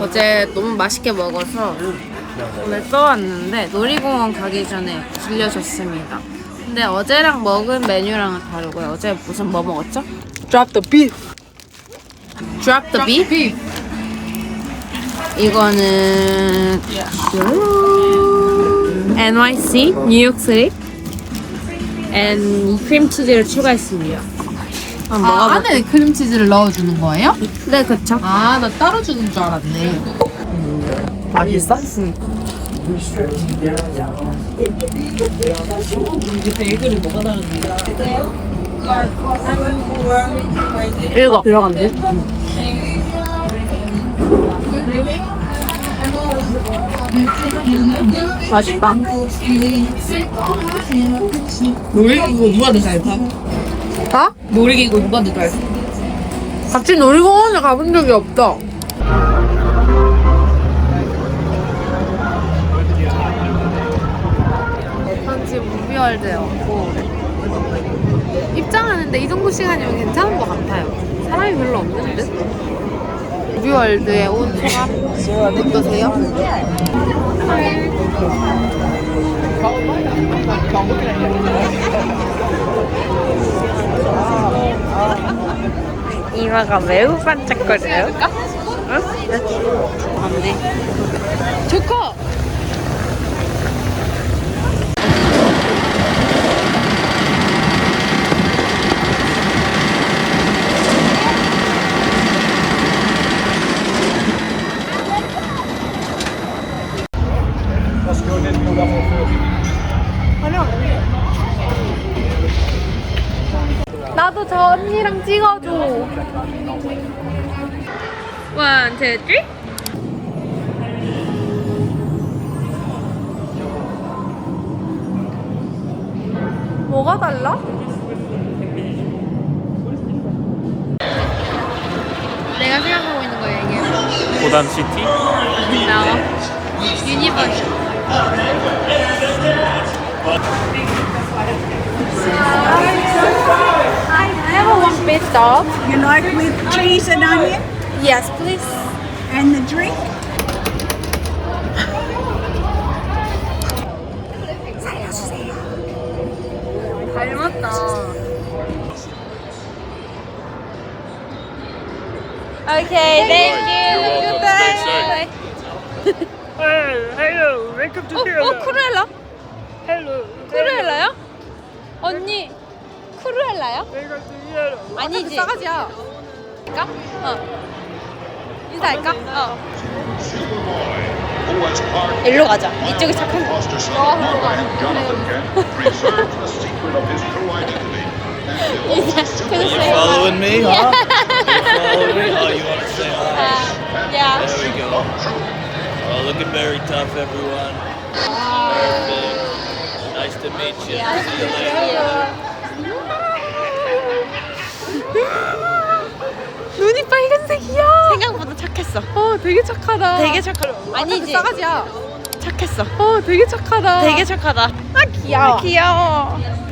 어제 너무 맛있게 먹어서 오늘 써왔는데 놀이공원 가기 전에 들려줬습니다. 근데 어제랑 먹은 메뉴랑은 다르고요. 어제 무슨 뭐 먹었죠? Drop the beef. Drop the beef. 이거는 NYC 뉴욕시티 and 크림치즈를 추가했습니다. 한번 아, 먹어볼게요. 안에 크림치즈를 넣어주는 거예요? 네, 그쵸. 아, 나 따로 주는 줄 알았네. 맛있어? 읽어. 들어간대. 맛있다. 놀이기구 누가 더 잘 타? 다? 놀이기구 누가 더 잘 타? 같이 놀이공원에 가본 적이 없다. 입장하는데 이 정도 시간이면 괜찮은 것 같아요. 사람이 별로 없는 듯. 무비월드에 온 소감 어떠세요? 이마가 매우 반짝거려요. 응? 안 돼. 조커! 나도 저 언니랑 찍어줘. 원, 투, 쓰리. 뭐가 달라? 내가 생각하고 있는 거 얘기해. 고담 시티? 나와. 유니버스. One bit dog. You like with cheese and onion Yes, please. and the drink? 닮았다. Okay, thank you. You're welcome. Stay Goodbye. hello, welcome to 어, 어, 크루엘라? Hello. 크루엘라요? 언니, 크루엘라요? 아니지. 싸가지야. 할까? 어. 인사할까? 어. 일로 가자. 이쪽이 착한 거. You following me, huh? You following me? Oh, you want to say hi? Yeah. There we go. Oh, looking very tough, everyone. Perfect. Nice to meet you. See you later. 눈이 빨간색이야. 생각보다 착했어. 어, 되게 착하다. 되게 착하다. 아니지. 싸가지야. 착했어. 어, 되게 착하다. 되게 착하다. 아, 귀여워. 귀여워.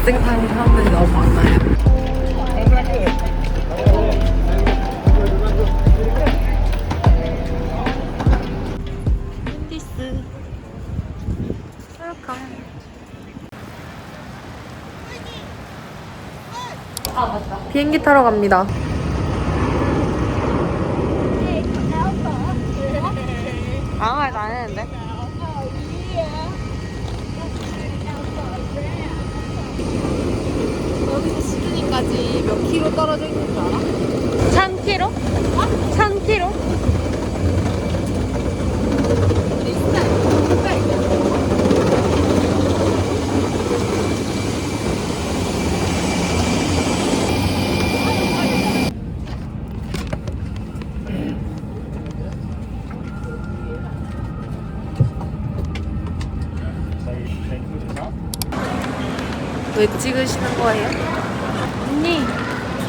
버스 사람들이 너무 많아요. 아, 비행기 타러 갑니다 아, 나안 했는데? 몇 킬로 떨어져 있는 줄 알아? 1000킬로? 1000킬로? 왜 찍으시는 거예요? 언니,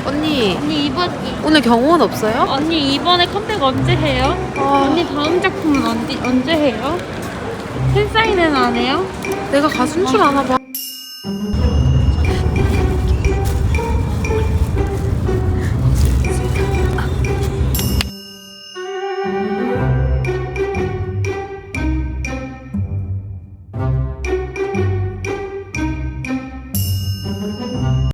언니, 언니 이번 오늘 경호원 없어요? 언니 이번에 컴백 언제 해요? 아. 언니 다음 작품은 언제 언제 해요? 팬사인회는 안 해요? 내가 가수인 줄 아나 봐.